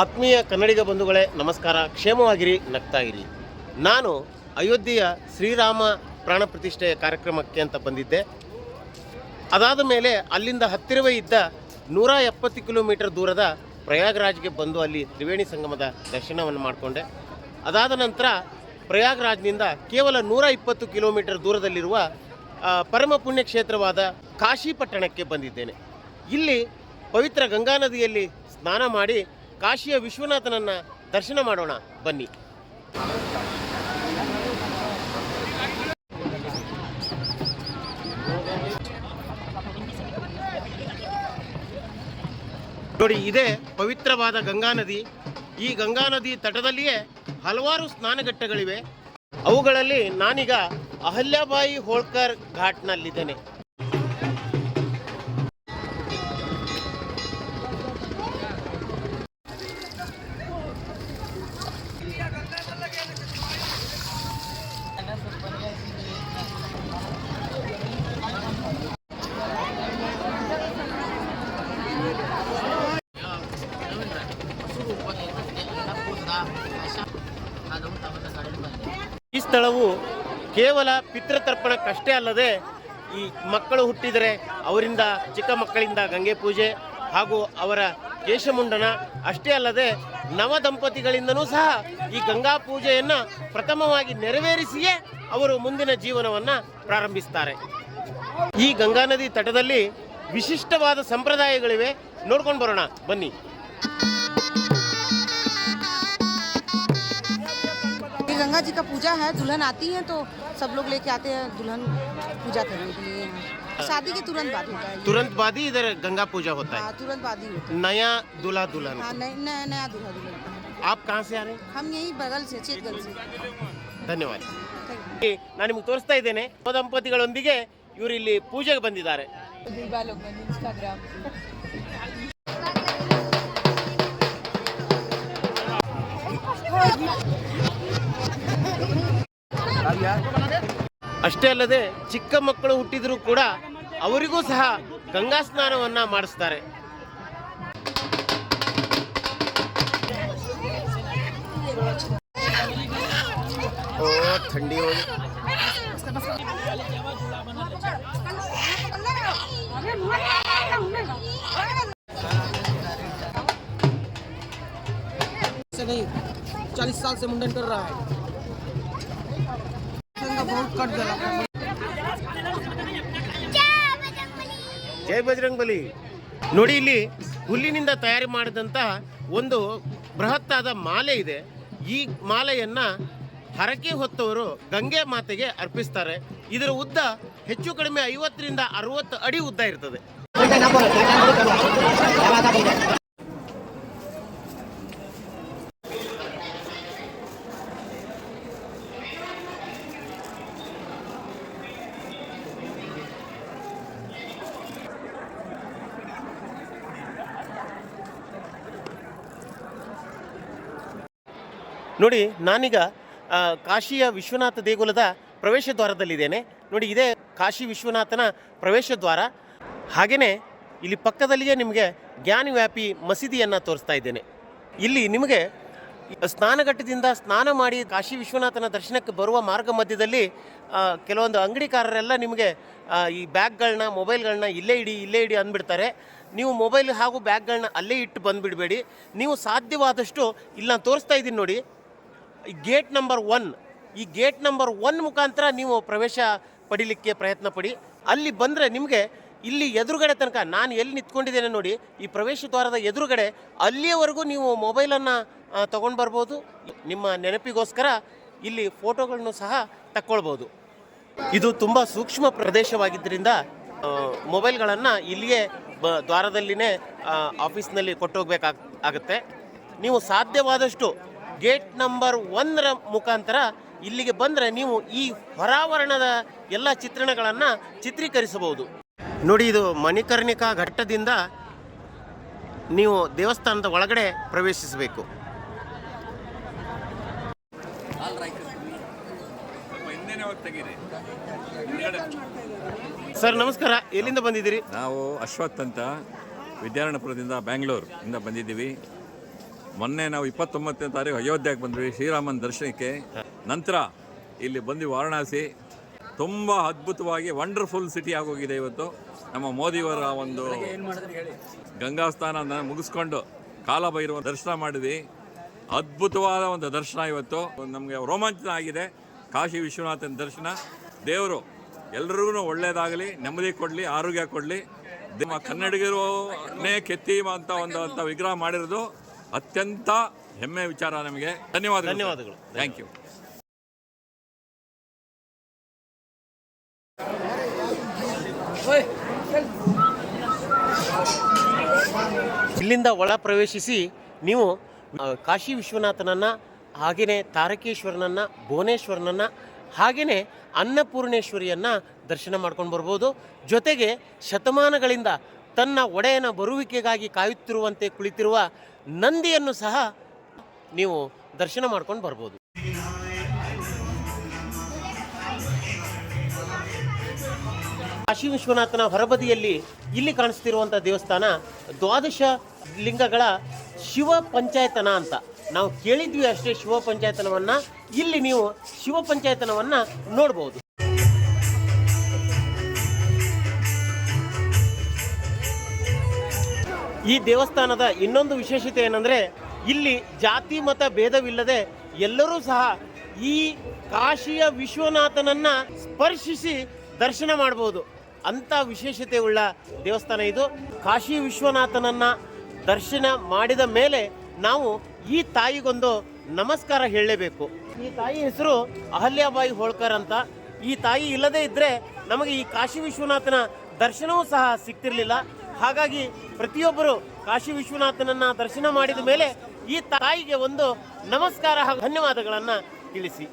ಆತ್ಮೀಯ ಕನ್ನಡಿಗ ಬಂಧುಗಳೇ, ನಮಸ್ಕಾರ. ಕ್ಷೇಮವಾಗಿರಿ ನಗ್ತಾಗಿರಿ ನಾನು ಅಯೋಧ್ಯೆಯ ಶ್ರೀರಾಮ ಪ್ರಾಣ ಪ್ರತಿಷ್ಠೆಯ ಕಾರ್ಯಕ್ರಮಕ್ಕೆ ಅಂತ ಬಂದಿದ್ದೆ. ಅದಾದ ಮೇಲೆ ಅಲ್ಲಿಂದ ಹತ್ತಿರವೇ ಇದ್ದ ನೂರ ಎಪ್ಪತ್ತು ಕಿಲೋಮೀಟರ್ ದೂರದ ಪ್ರಯಾಗ್ರಾಜ್ಗೆ ಬಂದು ಅಲ್ಲಿ ತ್ರಿವೇಣಿ ಸಂಗಮದ ದರ್ಶನವನ್ನು ಮಾಡಿಕೊಂಡೆ. ಅದಾದ ನಂತರ ಪ್ರಯಾಗ್ರಾಜ್ನಿಂದ ಕೇವಲ ನೂರ ಇಪ್ಪತ್ತು ಕಿಲೋಮೀಟರ್ ದೂರದಲ್ಲಿರುವ ಪರಮ ಪುಣ್ಯ ಕ್ಷೇತ್ರವಾದ ಕಾಶಿ ಪಟ್ಟಣಕ್ಕೆ ಬಂದಿದ್ದೇನೆ. ಇಲ್ಲಿ ಪವಿತ್ರ ಗಂಗಾ ನದಿಯಲ್ಲಿ ಸ್ನಾನ ಮಾಡಿ ಕಾಶಿಯ ವಿಶ್ವನಾಥನನ್ನು ದರ್ಶನ ಮಾಡೋಣ. ಬನ್ನಿ. ನೋಡಿ, ಇದೇ ಪವಿತ್ರವಾದ ಗಂಗಾ ನದಿ. ಈ ಗಂಗಾ ನದಿ ತಟದಲ್ಲಿಯೇ ಹಲವಾರು ಸ್ನಾನಘಟ್ಟಗಳಿವೆ. ಅವುಗಳಲ್ಲಿ ನಾನೀಗ ಅಹಲ್ಯಾಬಾಯಿ ಹೋಳ್ಕರ್ ಘಾಟ್ನಲ್ಲಿದ್ದೇನೆ. ಸ್ಥಳವು ಕೇವಲ ಪಿತೃತರ್ಪಣಕ್ಕಷ್ಟೇ ಅಲ್ಲದೆ ಈ ಮಕ್ಕಳು ಹುಟ್ಟಿದರೆ ಅವರಿಂದ ಚಿಕ್ಕ ಮಕ್ಕಳಿಂದ ಗಂಗೆ ಪೂಜೆ ಹಾಗೂ ಅವರ ಕೇಶಮುಂಡನ ಅಷ್ಟೇ ಅಲ್ಲದೆ ನವ ದಂಪತಿಗಳಿಂದನೂ ಸಹ ಈ ಗಂಗಾ ಪೂಜೆಯನ್ನು ಪ್ರಥಮವಾಗಿ ನೆರವೇರಿಸಿಯೇ ಅವರು ಮುಂದಿನ ಜೀವನವನ್ನು ಪ್ರಾರಂಭಿಸ್ತಾರೆ. ಈ ಗಂಗಾ ನದಿ ತಟದಲ್ಲಿ ವಿಶಿಷ್ಟವಾದ ಸಂಪ್ರದಾಯಗಳಿವೆ. ನೋಡ್ಕೊಂಡು ಬರೋಣ. ಬನ್ನಿ. गंगा जी का पूजा है दुल्हन आती है तो सब लोग लेके आते हैं दुल्हन पूजा करने के लिए यहाँ शादी के तुरंत बाद होता है ये। तुरंत बाद ही इधर गंगा पूजा होता है हाँ तुरंत बाद ही होता नया दूल्हा है दुल्हन हाँ नया नया नया दूल्हा दुल्हन का। आप कहाँ से आ रहे हैं हम यहीं बगल से चेतगल से ಧನ್ಯವಾದ Thank you. ನಾನು ನಿಮ್ಗೆ ತೋರಿಸ್ತಾ ಇದ್ದೇನೆ ದಂಪತಿಗಳೊಂದಿಗೆ ಇವರು ಇಲ್ಲಿ ಪೂಜೆಗೆ ಬಂದಿದ್ದಾರೆ ಅಷ್ಟೇ ಅಲ್ಲದೆ ಚಿಕ್ಕ ಮಕ್ಕಳು ಹುಟ್ಟಿದ್ರು ಕೂಡ ಅವರಿಗೂ ಸಹ ಗಂಗಾ ಸ್ನಾನವನ್ನ ಮಾಡಿಸ್ತಾರೆ ಓ ಥಂಡಿ ಹೋಗಿ से नहीं चालीस साल से मुंडन कर रहा है बहुत कट गया ಜೈ ಬಜರಂಗ್ ಬಲಿ. ನೋಡಿ ಇಲ್ಲಿ ಹುಲ್ಲಿನಿಂದ ತಯಾರಿ ಮಾಡಿದಂತಹ ಒಂದು ಬೃಹತ್ತಾದ ಮಾಲೆ ಇದೆ. ಈ ಮಾಲೆಯನ್ನ ಹರಕೆ ಹೊತ್ತವರು ಗಂಗೆ ಮಾತೆಗೆ ಅರ್ಪಿಸ್ತಾರೆ. ಇದರ ಉದ್ದ ಹೆಚ್ಚು ಕಡಿಮೆ ಐವತ್ತರಿಂದ ಅರವತ್ತು ಅಡಿ ಉದ್ದ ಇರ್ತದೆ. ನೋಡಿ, ನಾನೀಗ ಕಾಶಿಯ ವಿಶ್ವನಾಥ ದೇಗುಲದ ಪ್ರವೇಶ ದ್ವಾರದಲ್ಲಿದ್ದೇನೆ. ನೋಡಿ, ಇದೇ ಕಾಶಿ ವಿಶ್ವನಾಥನ ಪ್ರವೇಶ ದ್ವಾರ. ಹಾಗೆಯೇ ಇಲ್ಲಿ ಪಕ್ಕದಲ್ಲಿಯೇ ನಿಮಗೆ ಜ್ಞಾನವ್ಯಾಪಿ ಮಸೀದಿಯನ್ನು ತೋರಿಸ್ತಾ ಇದ್ದೇನೆ. ಇಲ್ಲಿ ನಿಮಗೆ ಸ್ನಾನಘಟ್ಟದಿಂದ ಸ್ನಾನ ಮಾಡಿ ಕಾಶಿ ವಿಶ್ವನಾಥನ ದರ್ಶನಕ್ಕೆ ಬರುವ ಮಾರ್ಗ ಮಧ್ಯದಲ್ಲಿ ಕೆಲವೊಂದು ಅಂಗಡಿಕಾರರೆಲ್ಲ ನಿಮಗೆ ಈ ಬ್ಯಾಗ್ಗಳನ್ನ ಮೊಬೈಲ್ಗಳನ್ನ ಇಲ್ಲೇ ಇಡಿ ಇಲ್ಲೇ ಇಡಿ ಅಂದ್ಬಿಡ್ತಾರೆ. ನೀವು ಮೊಬೈಲ್ ಹಾಗೂ ಬ್ಯಾಗ್ಗಳನ್ನ ಅಲ್ಲೇ ಇಟ್ಟು ಬಂದುಬಿಡಬೇಡಿ. ನೀವು ಸಾಧ್ಯವಾದಷ್ಟು ಇಲ್ಲಿ ನಾನು ತೋರಿಸ್ತಾ ಇದ್ದೀನಿ ನೋಡಿ. ಗೇಟ್ ನಂಬರ್ ಒನ್, ಈ ಗೇಟ್ ನಂಬರ್ ಒನ್ ಮುಖಾಂತರ ನೀವು ಪ್ರವೇಶ ಪಡಿಲಿಕ್ಕೆ ಪ್ರಯತ್ನ ಪಡಿ. ಅಲ್ಲಿ ಬಂದರೆ ನಿಮಗೆ ಇಲ್ಲಿ ಎದುರುಗಡೆ ತನಕ, ನಾನು ಎಲ್ಲಿ ನಿಂತ್ಕೊಂಡಿದ್ದೇನೆ ನೋಡಿ, ಈ ಪ್ರವೇಶ ದ್ವಾರದ ಎದುರುಗಡೆ ಅಲ್ಲಿಯವರೆಗೂ ನೀವು ಮೊಬೈಲನ್ನು ತೊಗೊಂಡು ಬರ್ಬೋದು. ನಿಮ್ಮ ನೆನಪಿಗೋಸ್ಕರ ಇಲ್ಲಿ ಫೋಟೋಗಳನ್ನು ಸಹ ತಕ್ಕೊಳ್ಬೋದು. ಇದು ತುಂಬ ಸೂಕ್ಷ್ಮ ಪ್ರದೇಶವಾಗಿದ್ದರಿಂದ ಮೊಬೈಲ್ಗಳನ್ನು ಇಲ್ಲಿಯೇ ಬ, ದ್ವಾರದಲ್ಲಿನೇ ಆಫೀಸ್ನಲ್ಲಿ ಕೊಟ್ಟೋಗ್ಬೇಕಾಗ, ಆಗುತ್ತೆ. ನೀವು ಸಾಧ್ಯವಾದಷ್ಟು ಗೇಟ್ ನಂಬರ್ ಒಂದರ ಮುಖಾಂತರ ಇಲ್ಲಿಗೆ ಬಂದರೆ ನೀವು ಈ ಹೊರಾವರಣದ ಎಲ್ಲ ಚಿತ್ರಣಗಳನ್ನು ಚಿತ್ರೀಕರಿಸಬಹುದು. ನೋಡಿ, ಇದು ಮಣಿಕರ್ಣಿಕಾ ಘಟ್ಟದಿಂದ ನೀವು ದೇವಸ್ಥಾನದ ಒಳಗಡೆ ಪ್ರವೇಶಿಸಬೇಕು. ಸರ್, ನಮಸ್ಕಾರ. ಎಲ್ಲಿಂದ ಬಂದಿದ್ದೀರಿ? ನಾವು ಅಶ್ವಥ್ ಅಂತ ವಿದ್ಯಾರಣ್ಯಪುರದಿಂದ ಬ್ಯಾಂಗ್ಳೂರ್ ಇಂದ ಬಂದಿದ್ದೀವಿ. ಮೊನ್ನೆ ನಾವು ಇಪ್ಪತ್ತೊಂಬತ್ತನೇ ತಾರೀಕು ಅಯೋಧ್ಯೆಗೆ ಬಂದ್ವಿ, ಶ್ರೀರಾಮನ ದರ್ಶನಕ್ಕೆ. ನಂತರ ಇಲ್ಲಿ ಬಂದು ವಾರಣಾಸಿ. ತುಂಬ ಅದ್ಭುತವಾಗಿ ವಂಡರ್ಫುಲ್ ಸಿಟಿ ಆಗೋಗಿದೆ ಇವತ್ತು. ನಮ್ಮ ಮೋದಿಯವರ ಒಂದು ಗಂಗಾ ಸ್ನಾನ ಮುಗಿಸ್ಕೊಂಡು ಕಾಲಭೈರವ ದರ್ಶನ ಮಾಡಿದ್ವಿ. ಅದ್ಭುತವಾದ ಒಂದು ದರ್ಶನ ಇವತ್ತು. ನಮಗೆ ರೋಮಾಂಚನ ಆಗಿದೆ. ಕಾಶಿ ವಿಶ್ವನಾಥನ ದರ್ಶನ. ದೇವರು ಎಲ್ರಿಗೂ ಒಳ್ಳೆಯದಾಗಲಿ ನೆಮ್ಮದಿ ಕೊಡಲಿ, ಆರೋಗ್ಯ ಕೊಡಲಿ. ನಮ್ಮ ಕನ್ನಡಿಗರೇ ಕೆತ್ತಿ ಅಂತ ಒಂದು ಅಂತ ವಿಗ್ರಹ ಮಾಡಿರೋದು. ಅತ್ಯಂತ ಹೆಮ್ಮೆ ವಿಚಾರ ನಮಗೆ. ಧನ್ಯವಾದ ಧನ್ಯವಾದಗಳು. ಥ್ಯಾಂಕ್ ಯು ಇಲ್ಲಿಂದ ಒಳ ಪ್ರವೇಶಿಸಿ ನೀವು ಕಾಶಿ ವಿಶ್ವನಾಥನನ್ನ ಹಾಗೆಯೇ ತಾರಕೇಶ್ವರನನ್ನ ಭುವನೇಶ್ವರನನ್ನು ಹಾಗೆಯೇ ಅನ್ನಪೂರ್ಣೇಶ್ವರಿಯನ್ನ ದರ್ಶನ ಮಾಡ್ಕೊಂಡು ಬರ್ಬೋದು. ಜೊತೆಗೆ ಶತಮಾನಗಳಿಂದ ತನ್ನ ಒಡೆಯನ ಬರುವಿಕೆಗಾಗಿ ಕಾಯುತ್ತಿರುವಂತೆ ಕುಳಿತಿರುವ ನಂದಿಯನ್ನು ಸಹ ನೀವು ದರ್ಶನ ಮಾಡ್ಕೊಂಡು ಬರ್ಬೋದು. ಕಾಶಿ ವಿಶ್ವನಾಥನ ಹೊರಬದಿಯಲ್ಲಿ ಇಲ್ಲಿ ಕಾಣಿಸ್ತಿರುವಂಥ ದೇವಸ್ಥಾನ ದ್ವಾದಶ ಲಿಂಗಗಳ ಶಿವ ಪಂಚಾಯತನ ಅಂತ. ನಾವು ಕೇಳಿದ್ವಿ ಅಷ್ಟೇ ಶಿವ ಪಂಚಾಯತನವನ್ನು. ಇಲ್ಲಿ ನೀವು ಶಿವ ಪಂಚಾಯತನವನ್ನು ನೋಡ್ಬೋದು. ಈ ದೇವಸ್ಥಾನದ ಇನ್ನೊಂದು ವಿಶೇಷತೆ ಏನಂದ್ರೆ ಇಲ್ಲಿ ಜಾತಿ ಮತ ಭೇದವಿಲ್ಲದೆ ಎಲ್ಲರೂ ಸಹ ಈ ಕಾಶಿಯ ವಿಶ್ವನಾಥನನ್ನ ಸ್ಪರ್ಶಿಸಿ ದರ್ಶನ ಮಾಡಬಹುದು ಅಂತ ವಿಶೇಷತೆ ಉಳ್ಳ ದೇವಸ್ಥಾನ ಇದು. ಕಾಶಿ ವಿಶ್ವನಾಥನನ್ನ ದರ್ಶನ ಮಾಡಿದ ಮೇಲೆ ನಾವು ಈ ತಾಯಿಗೊಂದು ನಮಸ್ಕಾರ ಹೇಳಲೇಬೇಕು. ಈ ತಾಯಿ ಹೆಸರು ಅಹಲ್ಯಾಬಾಯಿ ಹೋಳ್ಕರ್ ಅಂತ. ಈ ತಾಯಿ ಇಲ್ಲದೇ ಇದ್ರೆ ನಮಗೆ ಈ ಕಾಶಿ ವಿಶ್ವನಾಥನ ದರ್ಶನವೂ ಸಹ ಸಿಗ್ತಿರ್ಲಿಲ್ಲ. ಹಾಗಾಗಿ ಪ್ರತಿಯೊಬ್ಬರು ಕಾಶಿ ವಿಶ್ವನಾಥನನ್ನ ದರ್ಶನ ಮಾಡಿದ ಮೇಲೆ ಈ ತಾಯಿಗೆ ಒಂದು ನಮಸ್ಕಾರ ಹಾಗೂ ಧನ್ಯವಾದಗಳನ್ನ ತಿಳಿಸಿ.